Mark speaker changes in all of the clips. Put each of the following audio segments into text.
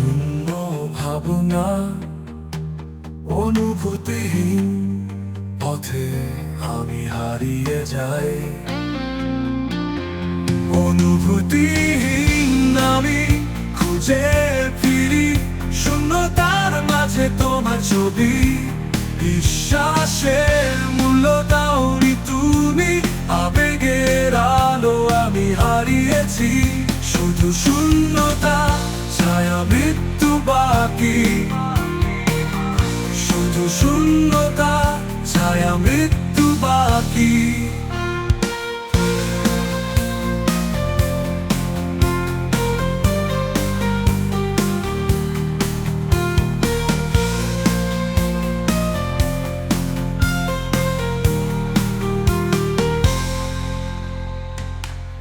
Speaker 1: শূন্য ভাবনা অনুভূতিহীন পথে আমি হারিয়ে যাই। অনুভূতিহীন আমি খুঁজে ফিরি, শূন্যতার মাঝে তোমার ছবি। বিশ্বাসের মূল্য দাওনি তুমি বাকি। শুধু শূন্যতা ছায়া মৃত্যু বাকি।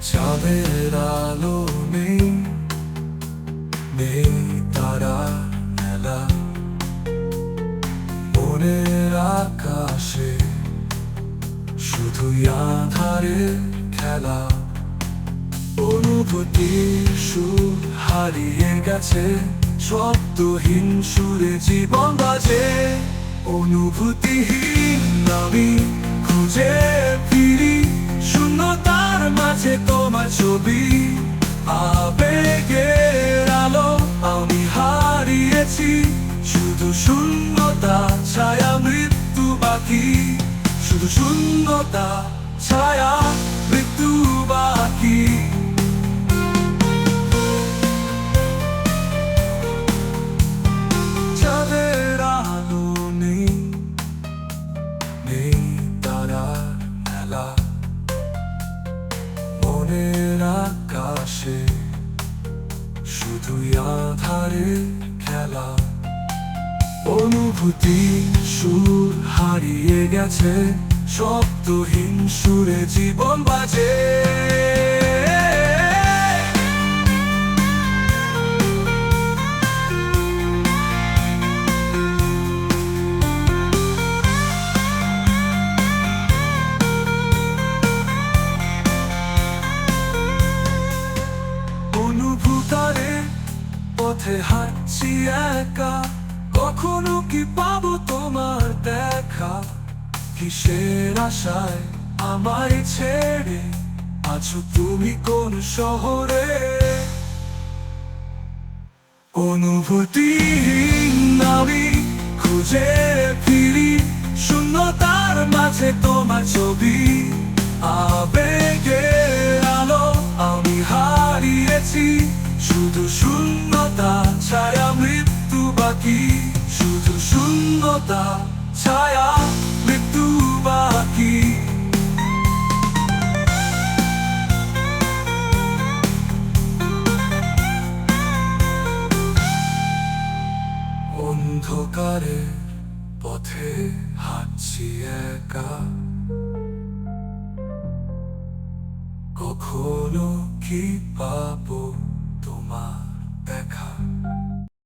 Speaker 1: চাঁদের আলো নেই আকাশে শুধুই আধারে খেলা। অনুভূতির হারিয়ে গেছে, শব্দহীন সুরে জীবন বাজে। অনুভূতিহীন আমি খুঁজে ফিরি, শূন্যতার মাঝে তোমার ছবি। আবেগের আলো আমি হারিয়েছি, শুধু শূন্যতা ছায়া মৃত্যু বাকি। শুধু শূন্যতা ছায়া মৃত্যু বাকি। চাঁদের আলো নেই নেই মেলা। মনের আকাশে শুধুই আধারে খেলা। অনুভূতি সুর হারিয়ে গেছে শব্দহীন সুরে জীবন বাজে। পথে হাঁটছি একা। কখনো কি পাবো তোমার দেখা? কিসের আশায় আমায় ছেড়ে? আছো তুমি কোন শহরে? অনুভূতি আমি খুঁজে ফিরি। শূন্যতার মাঝে তোমার ছবি। বাকি শুধু শূন্যতা ছায়া মৃত্যু বাকি। অন্ধকারে পথে হাঁটছি একা। কখনো কি পাবো তোমার